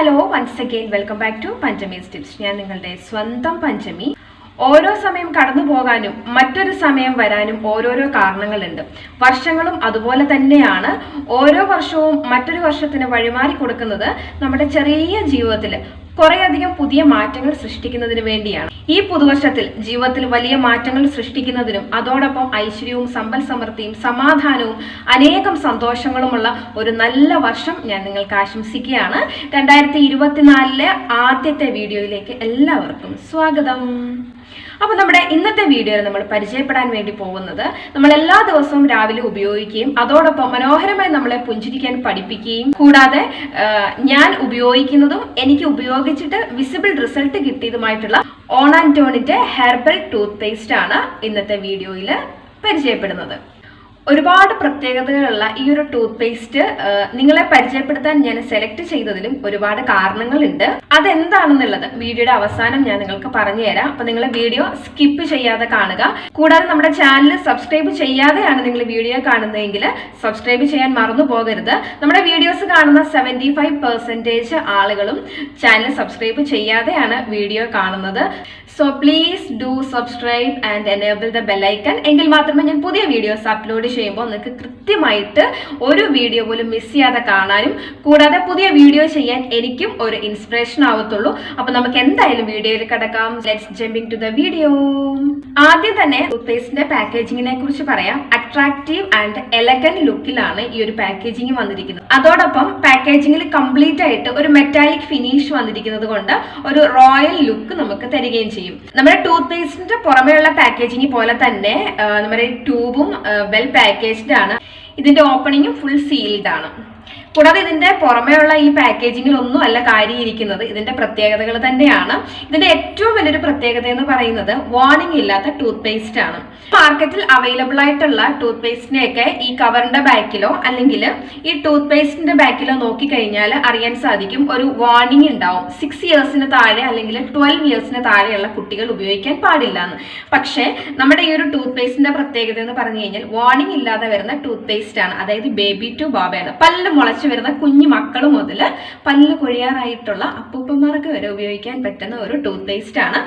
Hello once again welcome back to Panchami tips ഞാൻ നിങ്ങളുടെ സ്വന്തം പഞ്ചമി ഓരോ സമയം കടന്നു പോകാനും മറ്റൊരു സമയം വരാനും ഓരോരോ കാരണങ്ങളുണ്ട്. വർഷങ്ങളും അതുപോലെ തന്നെയാണ് ഓരോ വർഷവും മറ്റൊരു വർഷത്തിന് വഴിമാറി കൊടുക്കുന്നത് നമ്മുടെ ചെറിയ ജീവിതത്തിൽ കുറേയധികം പുതിയ മാറ്റങ്ങൾ സൃഷ്ടിക്കുന്നതിന് വേണ്ടിയാണ്. ഈ പുതുവർഷത്തിൽ ജീവിതത്തിൽ വലിയ മാറ്റങ്ങൾ സൃഷ്ടിക്കുന്നതിനും അതോടൊപ്പം ഐശ്വര്യവും സമ്പൽ സമൃദ്ധിയും സമാധാനവും അനേകം സന്തോഷങ്ങളുമുള്ള ഒരു നല്ല വർഷം ഞാൻ നിങ്ങൾക്ക് ആശംസിക്കുകയാണ്. രണ്ടായിരത്തി ഇരുപത്തിനാലിലെ ആദ്യത്തെ വീഡിയോയിലേക്ക് എല്ലാവർക്കും സ്വാഗതം. അപ്പോൾ നമ്മുടെ ഇന്നത്തെ വീഡിയോയിൽ നമ്മൾ പരിചയപ്പെടാൻ വേണ്ടി പോകുന്നത് നമ്മൾ എല്ലാ ദിവസവും രാവിലെ ഉപയോഗിക്കുകയും അതോടൊപ്പം മനോഹരമായി നമ്മളെ പുഞ്ചിരിക്കാൻ പഠിപ്പിക്കുകയും കൂടാതെ ഞാൻ ഉപയോഗിക്കുന്നതും എനിക്ക് ഉപയോഗിച്ചിട്ട് വിസിബിൾ റിസൾട്ട് കിട്ടിയതുമായിട്ടുള്ള ഓൺ ആൻഡ് ടോണിന്റെ ഹെർബൽ ടൂത്ത് പേസ്റ്റ് ആണ് ഇന്നത്തെ വീഡിയോയിൽ പരിചയപ്പെടുന്നത്. ഒരുപാട് പ്രത്യേകതകളുള്ള ഈ ഒരു ടൂത്ത് പേസ്റ്റ് നിങ്ങളെ പരിചയപ്പെടുത്താൻ ഞാൻ സെലക്ട് ചെയ്തതിലും ഒരുപാട് കാരണങ്ങളുണ്ട്. അതെന്താണെന്നുള്ളത് വീഡിയോയുടെ അവസാനം ഞാൻ നിങ്ങൾക്ക് പറഞ്ഞു തരാം. അപ്പൊ നിങ്ങൾ വീഡിയോ സ്കിപ്പ് ചെയ്യാതെ കാണുക. കൂടാതെ നമ്മുടെ ചാനൽ സബ്സ്ക്രൈബ് ചെയ്യാതെയാണ് നിങ്ങൾ വീഡിയോ കാണുന്നതെങ്കിൽ സബ്സ്ക്രൈബ് ചെയ്യാൻ മറന്നു പോകരുത്. നമ്മുടെ വീഡിയോസ് കാണുന്ന സെവന്റി ഫൈവ് പെർസെന്റേജ് ആളുകളും ചാനൽ സബ്സ്ക്രൈബ് ചെയ്യാതെയാണ് വീഡിയോ കാണുന്നത്. So please do subscribe and enable the bell icon എങ്കിൽ മാത്രമേ ഞാൻ പുതിയ വീഡിയോസ് അപ്ലോഡ് ചെയ്യുമ്പോൾ നിങ്ങൾക്ക് കൃത്യമായിട്ട് ഒരു വീഡിയോ പോലും മിസ് ചെയ്യാതെ കാണാനും കൂടാതെ പുതിയ വീഡിയോ ചെയ്യാൻ എനിക്കും ഒരു ഇൻസ്പിറേഷൻ ആവത്തുള്ളൂ. അപ്പൊ നമുക്ക് എന്തായാലും വീഡിയോയിൽ കിടക്കാം. Let's jumping to the video ആദ്യം തന്നെ ടൂത്ത്പേസ്റ്റിന്റെ പാക്കേജിങ്ങിനെ കുറിച്ച് പറയാം. അട്രാക്റ്റീവ് ആൻഡ് എലഗന്റ് ലുക്കിലാണ് ഈ ഒരു പാക്കേജിങ് വന്നിരിക്കുന്നത്. അതോടൊപ്പം പാക്കേജിങ്ങിൽ കംപ്ലീറ്റ് ആയിട്ട് ഒരു മെറ്റാലിക് ഫിനിഷ് വന്നിരിക്കുന്നത് കൊണ്ട് ഒരു റോയൽ ലുക്ക് നമുക്ക് തരികയും ചെയ്യും. നമ്മുടെ ടൂത്ത് പേസ്റ്റിന്റെ പുറമെയുള്ള പാക്കേജിങ് പോലെ തന്നെ നമ്മുടെ ട്യൂബും വെൽ പാക്കേജ്ഡ് ആണ്. ഇതിന്റെ ഓപ്പണിങ്ങും ഫുൾ സീൽഡ് ആണ്. കൂടാതെ ഇതിന്റെ പുറമെയുള്ള ഈ പാക്കേജിങ്ങിൽ ഒന്നും അല്ല കാര്യയിരിക്കുന്നത് ഇതിന്റെ പ്രത്യേകതകൾ തന്നെയാണ്. ഇതിന്റെ ഏറ്റവും വലിയൊരു പ്രത്യേകത എന്ന് പറയുന്നത് വാർണിംഗ് ഇല്ലാത്ത ടൂത്ത് പേസ്റ്റ് ആണ് മാർക്കറ്റിൽ അവൈലബിൾ ആയിട്ടുള്ള ടൂത്ത് പേസ്റ്റിനെയൊക്കെ ഈ കവറിന്റെ ബാക്കിലോ അല്ലെങ്കിൽ ഈ ടൂത്ത് പേസ്റ്റിന്റെ ബാക്കിലോ നോക്കിക്കഴിഞ്ഞാൽ അറിയാൻ സാധിക്കും ഒരു വാർണിംഗ് ഉണ്ടാവും സിക്സ് ഇയേഴ്സിന് താഴെ അല്ലെങ്കിൽ ട്വൽവ് ഇയേഴ്സിന് താഴെയുള്ള കുട്ടികൾ ഉപയോഗിക്കാൻ പാടില്ല എന്ന്. പക്ഷേ നമ്മുടെ ഈ ഒരു ടൂത്ത് പേസ്റ്റിന്റെ പ്രത്യേകത എന്ന് പറഞ്ഞു കഴിഞ്ഞാൽ വാർണിംഗ് ഇല്ലാതെ വരുന്ന ടൂത്ത് പേസ്റ്റ് ആണ്. അതായത് ബേബി ടു ബാബയാണ് പല്ല് മുളച്ച് വരുന്ന കുഞ്ഞു മക്കൾ മുതൽ പല്ല് കൊഴിയാറായിട്ടുള്ള അപ്പൂപ്പന്മാർക്ക് വരെ ഉപയോഗിക്കാൻ പറ്റുന്ന ഒരു ടൂത്ത് പേസ്റ്റ് ആണ്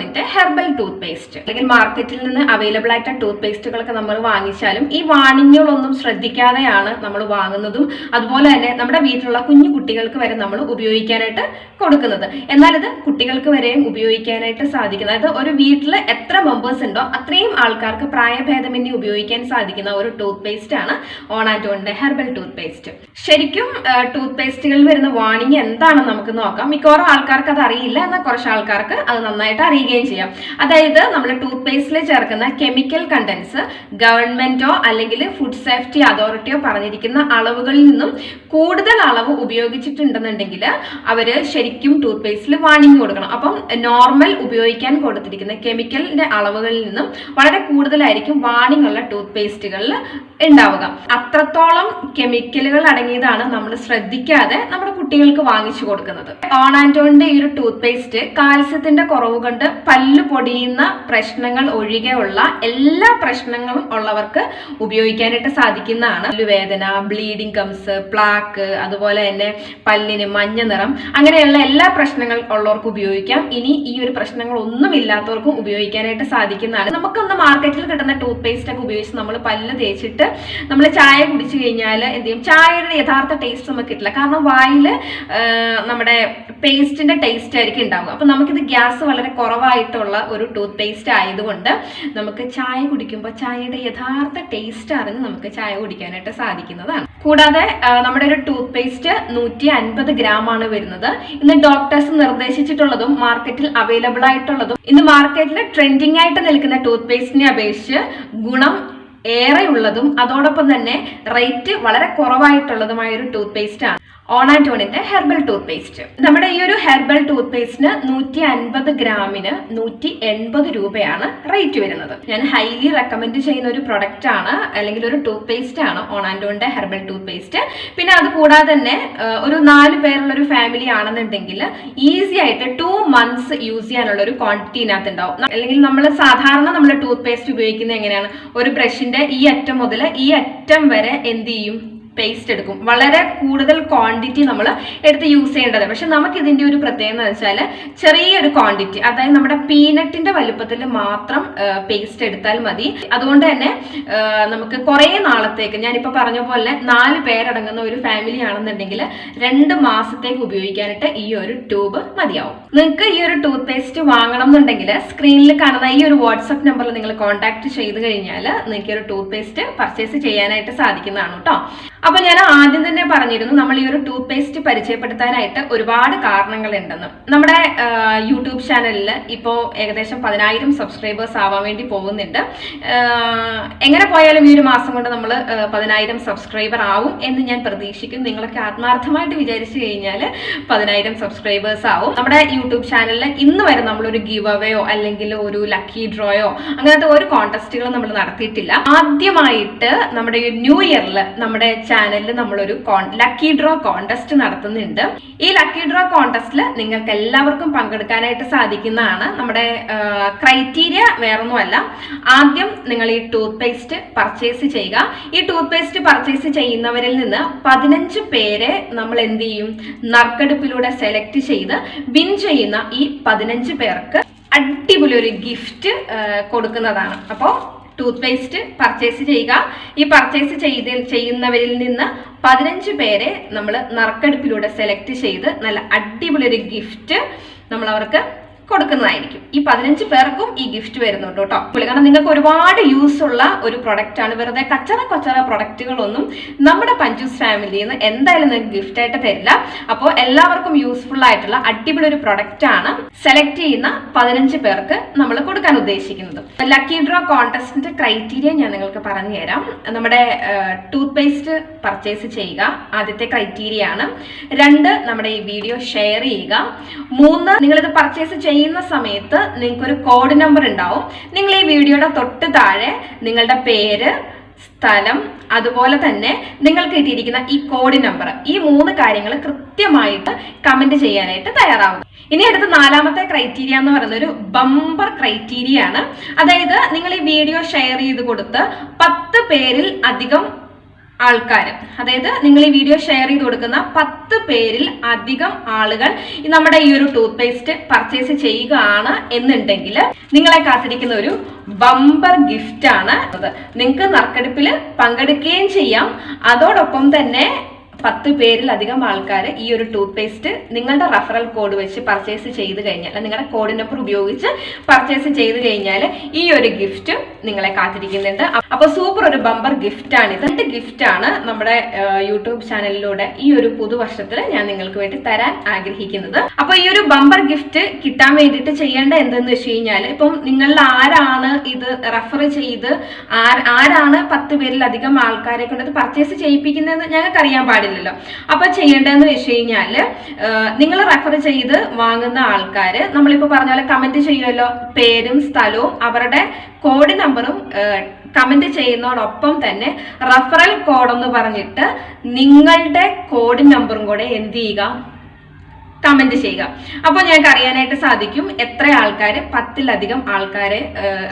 ആൻഡ് ഹെർബൽ ടൂത്ത് പേസ്റ്റ് അല്ലെങ്കിൽ മാർക്കറ്റിൽ നിന്ന് അവൈലബിൾ ആയിട്ട് ടൂത്ത് പേസ്റ്റുകളൊക്കെ നമ്മൾ വാങ്ങിച്ചാലും ഈ വാണിങ്ങുകളൊന്നും ശ്രദ്ധിക്കാതെയാണ് നമ്മൾ വാങ്ങുന്നതും അതുപോലെ തന്നെ നമ്മുടെ വീട്ടിലുള്ള കുഞ്ഞു കുട്ടികൾക്ക് വരെ നമ്മൾ ഉപയോഗിക്കാനായിട്ട് കൊടുക്കുന്നത്. എന്നാൽ ഇത് കുട്ടികൾക്ക് വരെയും ഉപയോഗിക്കാനായിട്ട് സാധിക്കുന്നത് അതായത് ഒരു വീട്ടിൽ എത്ര മെമ്പേഴ്സ് ഉണ്ടോ അത്രയും ആൾക്കാർക്ക് പ്രായഭേദമന്യേ ഉപയോഗിക്കാൻ സാധിക്കുന്ന ഒരു ടൂത്ത് പേസ്റ്റ് ആണ് ഓണാറ്റോണിന്റെ ഹെർബൽ ടൂത്ത് പേസ്റ്റ് ശരിക്കും ടൂത്ത് പേസ്റ്റുകളിൽ വരുന്ന വാണിംഗ് എന്താണെന്ന് നമുക്ക് നോക്കാം. മിക്കവാറും ആൾക്കാർക്ക് അത് അറിയില്ല. എന്നാൽ കുറച്ച് ആൾക്കാർക്ക് അത് നന്നായിട്ട് അറിയുകയും ചെയ്യാം. അതായത് നമ്മൾ ടൂത്ത് പേസ്റ്റിൽ ചേർക്കുന്ന കെമിക്കൽ കണ്ടൻസ് ഗവൺമെന്റോ അല്ലെങ്കിൽ ഫുഡ് സേഫ്റ്റി അതോറിറ്റിയോ പറഞ്ഞിരിക്കുന്ന അളവുകളിൽ നിന്നും കൂടുതൽ അളവ് ഉപയോഗിച്ചിട്ടുണ്ടെന്നുണ്ടെങ്കിൽ അവർ ശരിക്കും ടൂത്ത് പേസ്റ്റിൽ വാണിംഗ് കൊടുക്കണം. അപ്പം നോർമൽ ഉപയോഗിക്കാൻ കൊടുത്തിരിക്കുന്ന കെമിക്കലിന്റെ അളവുകളിൽ നിന്നും വളരെ കൂടുതലായിരിക്കും വാണിംഗ് ഉള്ള ടൂത്ത് പേസ്റ്റുകളിൽ ഉണ്ടാവുക. അത്രത്തോളം കെമിക്കലുകൾ അടങ്ങിയതാണ് നമ്മൾ ശ്രദ്ധിക്കാതെ നമ്മുടെ കുട്ടികൾക്ക് വാങ്ങിച്ചു കൊടുക്കുന്നത്. ഓൺ ആൻഡോണിന്റെ ഈ ഒരു ടൂത്ത് പേസ്റ്റ് കാൽസ്യത്തിന്റെ കുറവ് കൊണ്ട് പല്ല് പൊടിയുന്ന പ്രശ്നങ്ങൾ ഒഴികെയുള്ള എല്ലാ പ്രശ്നങ്ങളും ഉള്ളവർക്ക് ഉപയോഗിക്കാനായിട്ട് സാധിക്കുന്നതാണ്. പല്ലുവേദന ബ്ലീഡിംഗ് കംസ് പ്ലാക്ക് അതുപോലെ തന്നെ പല്ലിന് മഞ്ഞ നിറം അങ്ങനെയുള്ള എല്ലാ പ്രശ്നങ്ങൾ ഉള്ളവർക്ക് ഉപയോഗിക്കാം. ഇനി ഈ ഒരു പ്രശ്നങ്ങൾ ഒന്നും ഇല്ലാത്തവർക്കും ഉപയോഗിക്കാനായിട്ട് സാധിക്കുന്നതാണ്. നമുക്കൊന്ന് മാർക്കറ്റിൽ കിട്ടുന്ന ടൂത്ത് പേസ്റ്റ് ഒക്കെ ഉപയോഗിച്ച് നമ്മൾ പല്ല് തേച്ചിട്ട് നമ്മൾ ചായ കുടിച്ചു കഴിഞ്ഞാൽ എന്ത് ചെയ്യും? ചായയുടെ യഥാർത്ഥ ടേസ്റ്റ് നമുക്ക് കിട്ടില്ല. കാരണം വായിൽ നമ്മുടെ പേസ്റ്റിന്റെ ടേസ്റ്റ് ആയിരിക്കും ഉണ്ടാവുക. അപ്പൊ നമുക്കിത് ഗ്യാസ് വളരെ കുറവായിട്ടുള്ള ഒരു ടൂത്ത് പേസ്റ്റ് ആയതുകൊണ്ട് നമുക്ക് ചായ കുടിക്കുമ്പോൾ ചായയുടെ യഥാർത്ഥ ടേസ്റ്റ് അറിഞ്ഞ് നമുക്ക് ചായ കുടിക്കാനായിട്ട് സാധിക്കുന്നതാണ്. കൂടാതെ നമ്മുടെ ഒരു ടൂത്ത് പേസ്റ്റ് നൂറ്റി അൻപത് ഗ്രാം ആണ് വരുന്നത്. ഇന്ന് ഡോക്ടേഴ്സ് നിർദ്ദേശിച്ചിട്ടുള്ളതും മാർക്കറ്റിൽ അവൈലബിൾ ആയിട്ടുള്ളതും ഇന്ന് മാർക്കറ്റിൽ ട്രെൻഡിങ് ആയിട്ട് നിൽക്കുന്ന ടൂത്ത് പേസ്റ്റിനെ അപേക്ഷിച്ച് ഗുണം ഏറെ ഉള്ളതും അതോടൊപ്പം തന്നെ റേറ്റ് വളരെ കുറവായിട്ടുള്ളതുമായ ഒരു ടൂത്ത് പേസ്റ്റ് ആണ്. ടോണിന്റെ ഹെർബൽ ടൂത്ത് പേസ്റ്റ് നമ്മുടെ ഈ ഒരു ഹെർബൽ ടൂത്ത് പേസ്റ്റിന് നൂറ്റി അൻപത് ഗ്രാമിന് നൂറ്റി എൺപത് രൂപയാണ് റേറ്റ് വരുന്നത്. ഞാൻ ഹൈലി റെക്കമെൻഡ് ചെയ്യുന്ന ഒരു പ്രൊഡക്റ്റ് ആണ് അല്ലെങ്കിൽ ഒരു ടൂത്ത് പേസ്റ്റ് ആണ് ടോണിന്റെ ഹെർബൽ ടൂത്ത് പേസ്റ്റ് പിന്നെ അത് കൂടാതെ തന്നെ ഒരു നാല് പേരുള്ള ഒരു ഫാമിലി ആണെന്നുണ്ടെങ്കിൽ ഈസി ആയിട്ട് ടു മന്ത്സ് യൂസ് ചെയ്യാനുള്ള ഒരു ക്വാണ്ടിറ്റി ഇതിനകത്ത് ഉണ്ടാവും അല്ലെങ്കിൽ നമ്മൾ സാധാരണ നമ്മൾ ടൂത്ത് പേസ്റ്റ് ഉപയോഗിക്കുന്നത് എങ്ങനെയാണ്? ഒരു ബ്രഷിന്റെ ഈ അറ്റം മുതൽ ഈ അറ്റം വരെ എന്ത് ചെയ്യും? പേസ്റ്റ് എടുക്കും. വളരെ കൂടുതൽ ക്വാണ്ടിറ്റി നമ്മൾ എടുത്ത് യൂസ് ചെയ്യേണ്ടത് പക്ഷെ നമുക്ക് ഇതിന്റെ ഒരു പ്രത്യേകത എന്ന് വെച്ചാൽ ചെറിയൊരു ക്വാണ്ടിറ്റി അതായത് നമ്മുടെ പീനട്ടിന്റെ വലുപ്പത്തിൽ മാത്രം പേസ്റ്റ് എടുത്താൽ മതി. അതുകൊണ്ട് തന്നെ നമുക്ക് കുറേ നാളത്തേക്ക് ഞാനിപ്പോൾ പറഞ്ഞ പോലെ നാല് പേരടങ്ങുന്ന ഒരു ഫാമിലി ആണെന്നുണ്ടെങ്കിൽ രണ്ട് മാസത്തേക്ക് ഉപയോഗിക്കാനായിട്ട് ഈ ഒരു ട്യൂബ് മതിയാവും. നിങ്ങൾക്ക് ഈ ഒരു ടൂത്ത് പേസ്റ്റ് വാങ്ങണം എന്നുണ്ടെങ്കിൽ സ്ക്രീനിൽ കാണുന്ന ഈ ഒരു വാട്സപ്പ് നമ്പറിൽ നിങ്ങൾ കോൺടാക്ട് ചെയ്ത് കഴിഞ്ഞാൽ നിങ്ങൾക്ക് ഒരു ടൂത്ത് പേസ്റ്റ് പർച്ചേസ് ചെയ്യാനായിട്ട് സാധിക്കുന്നതാണ് കേട്ടോ. അപ്പൊ ഞാൻ ആദ്യം തന്നെ പറഞ്ഞിരുന്നു നമ്മൾ ഈ ഒരു ടൂത്ത് പേസ്റ്റ് പരിചയപ്പെടുത്താനായിട്ട് ഒരുപാട് കാരണങ്ങൾ ഉണ്ടെന്ന് നമ്മുടെ യൂട്യൂബ് ചാനലിൽ ഇപ്പോൾ ഏകദേശം പതിനായിരം സബ്സ്ക്രൈബേഴ്സ് ആവാൻ വേണ്ടി പോകുന്നുണ്ട്. എങ്ങനെ പോയാലും ഈ ഒരു മാസം കൊണ്ട് നമ്മൾ പതിനായിരം സബ്സ്ക്രൈബർ ആവും എന്ന് ഞാൻ പ്രതീക്ഷിക്കും നിങ്ങളൊക്കെ ആത്മാർത്ഥമായിട്ട് വിചാരിച്ചു കഴിഞ്ഞാൽ പതിനായിരം സബ്സ്ക്രൈബേഴ്സ് ആവും. നമ്മുടെ യൂട്യൂബ് ചാനലിൽ ഇന്ന് വരെ നമ്മളൊരു ഗീവ് അവേയോ അല്ലെങ്കിൽ ഒരു ലക്കി ഡ്രോയോ അങ്ങനത്തെ ഒരു കോൺടെസ്റ്റുകളും നമ്മൾ നടത്തിയിട്ടില്ല. ആദ്യമായിട്ട് നമ്മുടെ ന്യൂ ഇയറിൽ നമ്മുടെ ചാനലിൽ നമ്മളൊരു ലക്കി ഡ്രോ കോൺടെസ്റ്റ് നടത്തുന്നുണ്ട്. ഈ ലക്കി ഡ്രോ കോൺടെസ്റ്റിൽ നിങ്ങൾക്ക് എല്ലാവർക്കും പങ്കെടുക്കാനായിട്ട് സാധിക്കുന്നതാണ് നമ്മുടെ ക്രൈറ്റീരിയ വേറൊന്നുമല്ല. ആദ്യം നിങ്ങൾ ഈ ടൂത്ത് പേസ്റ്റ് പർച്ചേസ് ചെയ്യുക. ഈ ടൂത്ത് പേസ്റ്റ് പർച്ചേസ് ചെയ്യുന്നവരിൽ നിന്ന് പതിനഞ്ച് പേരെ നമ്മൾ എന്ത് ചെയ്യും? നറുക്കെടുപ്പിലൂടെ സെലക്ട് ചെയ്ത് വിൻ ചെയ്യുന്ന ഈ പതിനഞ്ച് പേർക്ക് അടിപൊളി ഒരു ഗിഫ്റ്റ് കൊടുക്കുന്നതാണ്. അപ്പോൾ ടൂത്ത് പേസ്റ്റ് പർച്ചേസ് ചെയ്യുക. ഈ പർച്ചേസ് ചെയ്ത് ചെയ്യുന്നവരിൽ നിന്ന് പതിനഞ്ച് പേരെ നമ്മൾ നറുക്കെടുപ്പിലൂടെ സെലക്ട് ചെയ്ത് നല്ല അടിപൊളി ഒരു ഗിഫ്റ്റ് നമ്മൾ അവർക്ക് കൊടുക്കുന്നതായിരിക്കും. ഈ പതിനഞ്ച് പേർക്കും ഈ ഗിഫ്റ്റ് വരുന്നുണ്ട് കേട്ടോ. കാരണം നിങ്ങൾക്ക് ഒരുപാട് യൂസ് ഉള്ള ഒരു പ്രൊഡക്റ്റ് ആണ്. വെറുതെ കച്ചറ കൊച്ചറ പ്രൊഡക്റ്റുകളൊന്നും നമ്മുടെ പഞ്ചൂസ് ഫാമിലിയിൽ നിന്ന് എന്തായാലും നിങ്ങൾക്ക് ഗിഫ്റ്റ് ആയിട്ട് തരില്ല. അപ്പോൾ എല്ലാവർക്കും യൂസ്ഫുൾ ആയിട്ടുള്ള അടിപൊളി ഒരു പ്രൊഡക്റ്റ് ആണ് സെലക്ട് ചെയ്യുന്ന പതിനഞ്ച് പേർക്ക് നമ്മൾ കൊടുക്കാൻ ഉദ്ദേശിക്കുന്നത്. ലക്കി ഡ്രോ കോൺടെസ്റ്റിന്റെ ക്രൈറ്റീരിയ ഞാൻ നിങ്ങൾക്ക് പറഞ്ഞു തരാം. നമ്മുടെ ടൂത്ത് പേസ്റ്റ് പർച്ചേസ് ചെയ്യുക ആദ്യത്തെ ക്രൈറ്റീരിയ ആണ്. രണ്ട് നമ്മുടെ ഈ വീഡിയോ ഷെയർ ചെയ്യുക. മൂന്ന് നിങ്ങളിത് പർച്ചേസ് ചെയ്യുന്ന സമയത്ത് നിങ്ങൾക്ക് ഒരു കോഡ് നമ്പർ ഉണ്ടാവും. നിങ്ങൾ ഈ വീഡിയോയുടെ തൊട്ട് താഴെ നിങ്ങളുടെ പേര് സ്ഥലം അതുപോലെ തന്നെ നിങ്ങൾക്ക് കിട്ടിയിരിക്കുന്ന ഈ കോഡ് നമ്പർ ഈ മൂന്ന് കാര്യങ്ങൾ കൃത്യമായിട്ട് കമന്റ് ചെയ്യാനായിട്ട് തയ്യാറാവുക ഇനി അടുത്ത നാലാമത്തെ ക്രൈറ്റീരിയ എന്ന് പറയുന്ന ഒരു ബമ്പർ ക്രൈറ്റീരിയ ആണ്. അതായത് നിങ്ങൾ ഈ വീഡിയോ ഷെയർ ചെയ്ത് കൊടുത്ത് പത്ത് പേരിൽ അധികം ആൾക്കാർ അതായത് നിങ്ങൾ ഈ വീഡിയോ ഷെയർ ചെയ്ത് കൊടുക്കുന്ന പത്ത് പേരിൽ അധികം ആളുകൾ നമ്മുടെ ഈ ഒരു ടൂത്ത് പേസ്റ്റ് പർച്ചേസ് ചെയ്യുകയാണ് എന്നുണ്ടെങ്കിൽ നിങ്ങളെ കാത്തിരിക്കുന്ന ഒരു ബമ്പർ ഗിഫ്റ്റ് ആണ് നിങ്ങൾക്ക് നറുക്കെടുപ്പിൽ പങ്കെടുക്കുകയും ചെയ്യാം. അതോടൊപ്പം തന്നെ പത്ത് പേരിലധികം ആൾക്കാർ ഈ ഒരു ടൂത്ത് പേസ്റ്റ് നിങ്ങളുടെ റഫറൽ കോഡ് വെച്ച് പർച്ചേസ് ചെയ്ത് കഴിഞ്ഞാൽ നിങ്ങളുടെ കോഡ് നമ്പർ ഉപയോഗിച്ച് പർച്ചേസ് ചെയ്ത് കഴിഞ്ഞാൽ ഈ ഒരു ഗിഫ്റ്റ് നിങ്ങളെ കാത്തിരിക്കുന്നുണ്ട്. അപ്പൊ സൂപ്പർ ഒരു ബമ്പർ ഗിഫ്റ്റ് ആണ് ഇത് രണ്ട് ഗിഫ്റ്റ് ആണ് നമ്മുടെ യൂട്യൂബ് ചാനലിലൂടെ ഈ ഒരു പുതുവർഷത്തിൽ ഞാൻ നിങ്ങൾക്ക് വേണ്ടി തരാൻ ആഗ്രഹിക്കുന്നത്. അപ്പൊ ഈ ഒരു ബമ്പർ ഗിഫ്റ്റ് കിട്ടാൻ വേണ്ടിയിട്ട് ചെയ്യേണ്ട എന്തെന്ന് വെച്ച് കഴിഞ്ഞാൽ ഇപ്പം നിങ്ങളിൽ ആരാണ് ഇത് റഫർ ചെയ്ത് ആരാണ് പത്ത് പേരിലധികം ആൾക്കാരെ കൊണ്ട് പർച്ചേസ് ചെയ്യിപ്പിക്കുന്നതെന്ന് ഞങ്ങൾക്ക് അറിയാൻ പാടില്ലല്ലോ അപ്പൊ ചെയ്യേണ്ടതെന്ന് വെച്ച് കഴിഞ്ഞാൽ നിങ്ങൾ റെഫർ ചെയ്ത് വാങ്ങുന്ന ആൾക്കാര് നമ്മളിപ്പോ പറഞ്ഞ പോലെ കമന്റ് ചെയ്യുമല്ലോ. പേരും സ്ഥലവും അവരുടെ കോഡ് നമ്പറും കമന്റ് ചെയ്യുന്നതോടൊപ്പം തന്നെ റഫറൽ കോഡ് എന്ന് പറഞ്ഞിട്ട് നിങ്ങളുടെ കോഡ് നമ്പറും കൂടെ എന്ത് ചെയ്യുക? കമന്റ് ചെയ്യുക. അപ്പോൾ ഞങ്ങൾക്ക് അറിയാനായിട്ട് സാധിക്കും എത്ര ആൾക്കാർ പത്തിലധികം ആൾക്കാരെ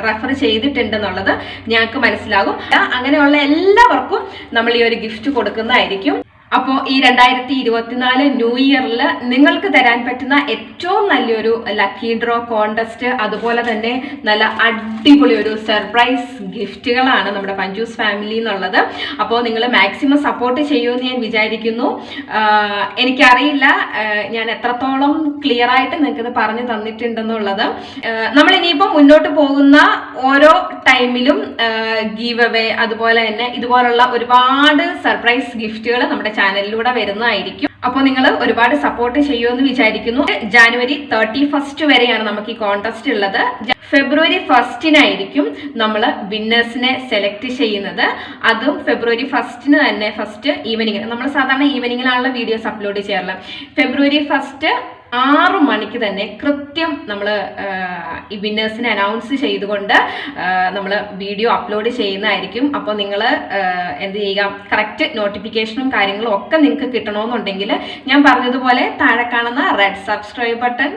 റെഫർ ചെയ്തിട്ടുണ്ടെന്നുള്ളത് ഞങ്ങൾക്ക് മനസ്സിലാകും. അങ്ങനെയുള്ള എല്ലാവർക്കും നമ്മൾ ഈ ഒരു ഗിഫ്റ്റ് കൊടുക്കുന്നതായിരിക്കും. അപ്പോൾ ഈ രണ്ടായിരത്തി ഇരുപത്തിനാല് ന്യൂ ഇയറിൽ നിങ്ങൾക്ക് തരാൻ പറ്റുന്ന ഏറ്റവും നല്ലൊരു ലക്കി ഡ്രോ കോണ്ടസ്റ്റ് അതുപോലെ തന്നെ നല്ല അടിപൊളി ഒരു സർപ്രൈസ് ഗിഫ്റ്റുകളാണ് നമ്മുടെ പഞ്ചൂസ് ഫാമിലി എന്നുള്ളത്. അപ്പോൾ നിങ്ങൾ മാക്സിമം സപ്പോർട്ട് ചെയ്യുമെന്ന് ഞാൻ വിചാരിക്കുന്നു. എനിക്കറിയില്ല ഞാൻ എത്രത്തോളം ക്ലിയർ ആയിട്ട് നിങ്ങൾക്കിത് പറഞ്ഞു തന്നിട്ടുണ്ടെന്നുള്ളത്. ഇനിയിപ്പോൾ മുന്നോട്ട് പോകുന്ന ഓരോ ടൈമിലും ഗീവ് അവേ അതുപോലെ തന്നെ ഇതുപോലുള്ള ഒരുപാട് സർപ്രൈസ് ഗിഫ്റ്റുകൾ നമ്മുടെ ചാനലിലൂടെ വരുന്നതായിരിക്കും. അപ്പോൾ നിങ്ങൾ ഒരുപാട് സപ്പോർട്ട് ചെയ്യുമെന്ന് വിചാരിക്കുന്നു. ജാനുവരി തേർട്ടി ഫസ്റ്റ് വരെയാണ് നമുക്ക് ഈ കോൺടെസ്റ്റ് ഉള്ളത്. ഫെബ്രുവരി ഫസ്റ്റിനായിരിക്കും നമ്മൾ വിന്നേഴ്സിനെ സെലക്ട് ചെയ്യുന്നത്. അതും ഫെബ്രുവരി ഫസ്റ്റിന് തന്നെ ഫസ്റ്റ് ഈവനിങ്ങിന് നമ്മൾ സാധാരണ ഈവനിങ്ങിലാണല്ലോ വീഡിയോസ് അപ്ലോഡ് ചെയ്യാറുള്ളത്. ഫെബ്രുവരി ഫസ്റ്റ് ആറ് മണിക്ക് തന്നെ കൃത്യം നമ്മൾ ഈ വിന്നേഴ്സിനെ അനൗൺസ് ചെയ്തുകൊണ്ട് നമ്മൾ വീഡിയോ അപ്ലോഡ് ചെയ്യുന്നതായിരിക്കും. അപ്പോൾ നിങ്ങൾ എന്ത് ചെയ്യുക? കറക്റ്റ് നോട്ടിഫിക്കേഷനും കാര്യങ്ങളും ഒക്കെ നിങ്ങൾക്ക് കിട്ടണമെന്നുണ്ടെങ്കിൽ ഞാൻ പറഞ്ഞതുപോലെ താഴെ കാണുന്ന റെഡ് സബ്സ്ക്രൈബ് ബട്ടൺ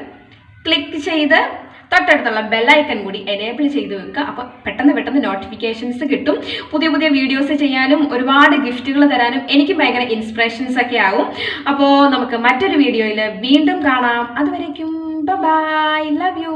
ക്ലിക്ക് ചെയ്ത് തൊട്ടടുത്തുള്ള ബെല്ലൈക്കൺ കൂടി എനേബിൾ ചെയ്ത് വെക്കുക. അപ്പോൾ പെട്ടെന്ന് പെട്ടെന്ന് നോട്ടിഫിക്കേഷൻസ് കിട്ടും. പുതിയ പുതിയ വീഡിയോസ് ചെയ്യാനും ഒരുപാട് ഗിഫ്റ്റുകൾ തരാനും എനിക്ക് ഭയങ്കര ഇൻസ്പിറേഷൻസ് ഒക്കെ ആവും. അപ്പോൾ നമുക്ക് മറ്റൊരു വീഡിയോയിൽ വീണ്ടും കാണാം. അതുവരേക്കും ബൈ ലവ് യു